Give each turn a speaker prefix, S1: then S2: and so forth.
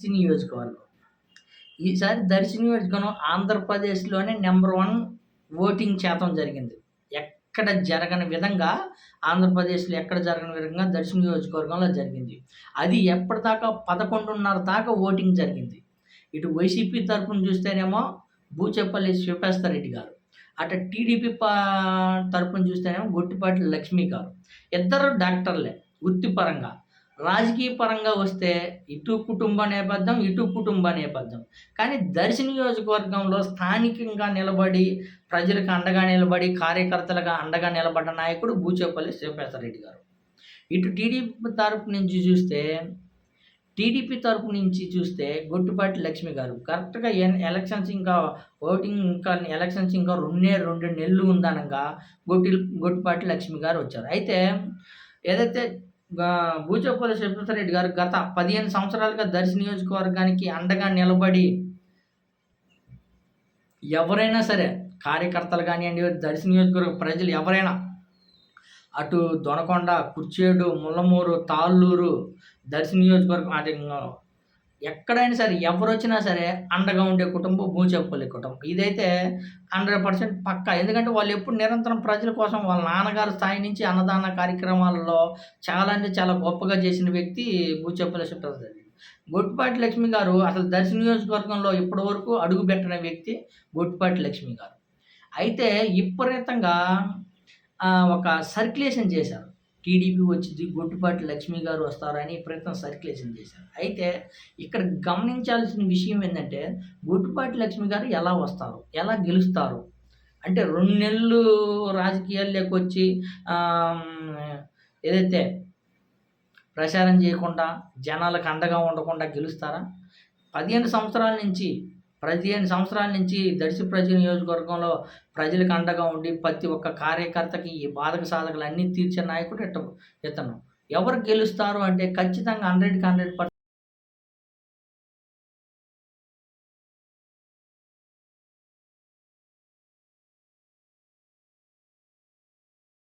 S1: దర్శి నియోజకవర్గం. ఈసారి దర్శి నియోజకవర్గం ఆంధ్రప్రదేశ్లోనే నెంబర్ వన్ ఓటింగ్ శాతం జరిగింది. ఎక్కడ జరగని విధంగా ఆంధ్రప్రదేశ్లో ఎక్కడ జరగని విధంగా దర్శి నియోజకవర్గంలో జరిగింది. అది ఎప్పటిదాకా పదకొండున్నర దాకా ఓటింగ్ జరిగింది. ఇటు వైసీపీ తరఫున చూస్తేనేమో బూచేపల్లి శివపేస్తారెడ్డి గారు అటు టీడీపీ తరఫున చూస్తేనేమో గొట్టిపాటి లక్ష్మి గారు. ఇద్దరు డాక్టర్లే వృత్తిపరంగా. రాజకీయ పరంగా వస్తే ఇటు కుటుంబ నేపథ్యం ఇటు కుటుంబ నేపథ్యం. కానీ దర్శి నియోజకవర్గంలో స్థానికంగా నిలబడి ప్రజలకు అండగా నిలబడి కార్యకర్తలుగా అండగా నిలబడ్డ నాయకుడు బూచేపల్లి శివప్రసాదరెడ్డి గారు. ఇటు టీడీపీ తరపు నుంచి చూస్తే టీడీపీ తరపు నుంచి చూస్తే గొట్టుపాటి లక్ష్మి గారు. కరెక్ట్గా ఎలక్షన్స్ ఇంకా ఓటింగ్ ఇంకా ఎలక్షన్స్ ఇంకా రెండే రెండు నెలలు ఉందనగా గొట్టి గొట్టుపాటి లక్ష్మి గారు వచ్చారు. అయితే ఏదైతే బూచపల్లి శివప్రసాదరెడ్డి గారు గత పదిహేను సంవత్సరాలుగా దర్శి నియోజకవర్గానికి అండగా నిలబడి ఎవరైనా సరే కార్యకర్తలు కానివ్వండి దర్శి నియోజకవర్గ ప్రజలు ఎవరైనా అటు దొనకొండ కుర్చేడు ముల్లమూరు తాళ్ళూరు దర్శి నియోజకవర్గం అంటే ఎక్కడైనా సరే ఎవరు వచ్చినా సరే అండగా ఉండే కుటుంబం భూచెప్పలి కుటుంబం. ఇదైతే హండ్రెడ్ పర్సెంట్ పక్కా. ఎందుకంటే వాళ్ళు ఎప్పుడు నిరంతరం ప్రజల కోసం వాళ్ళ నాన్నగారు స్థాయి నుంచి అన్నదాన కార్యక్రమాలలో చాలా అంటే చాలా గొప్పగా చేసిన వ్యక్తి భూచెప్పల సుప్రసాద్ గొట్టిపాటి లక్ష్మి గారు అసలు దర్శన నియోజకవర్గంలో ఇప్పటి వరకు అడుగు పెట్టిన వ్యక్తి గొట్టిపాటి లక్ష్మి గారు. అయితే విపరీతంగా ఒక సర్క్యులేషన్ చేశారు. టీడీపీ వచ్చింది గొట్టుపాటి లక్ష్మి గారు వస్తారని ప్రయత్నం సర్క్యులేషన్ చేశారు. అయితే ఇక్కడ గమనించాల్సిన విషయం ఏంటంటే గొట్టుపాటి లక్ష్మి గారు ఎలా వస్తారు? ఎలా గెలుస్తారు? అంటే రెండు నెలలు రాజకీయాల్లోకి వచ్చి ఏదైతే ప్రచారం చేయకుండా జనాలకు అండగా ఉండకుండా గెలుస్తారా? పదిహేను సంవత్సరాల నుంచి పదిహేను సంవత్సరాల నుంచి దర్శి ప్రజల నియోజకవర్గంలో ప్రజలకు అండగా ఉండి ప్రతి ఒక్క కార్యకర్తకి ఈ బాధక సాధకులు అన్నీ తీర్చే నాయకుడు ఇట్ట ఇతను ఎవరు గెలుస్తారు అంటే ఖచ్చితంగా హండ్రెడ్కి హండ్రెడ్ పర్సెంట్